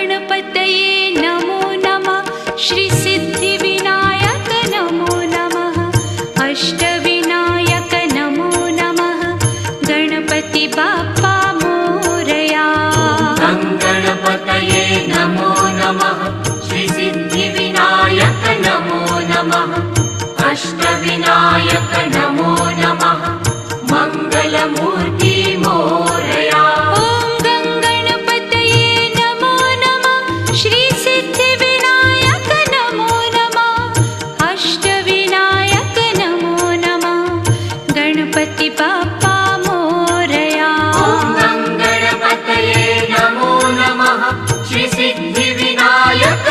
गणपतये नमो नमः। श्रीसिद्धिविनायक नमो नमः। अष्टविनायक नमो नमः। गणपति बाप्पा मोरया। गणपतये नमो नमः। श्रीसिद्धिविनायक नमो नमः। अष्टविनायक नमो नमः। मङ्गलमूर्ति సిద్ధివినాయక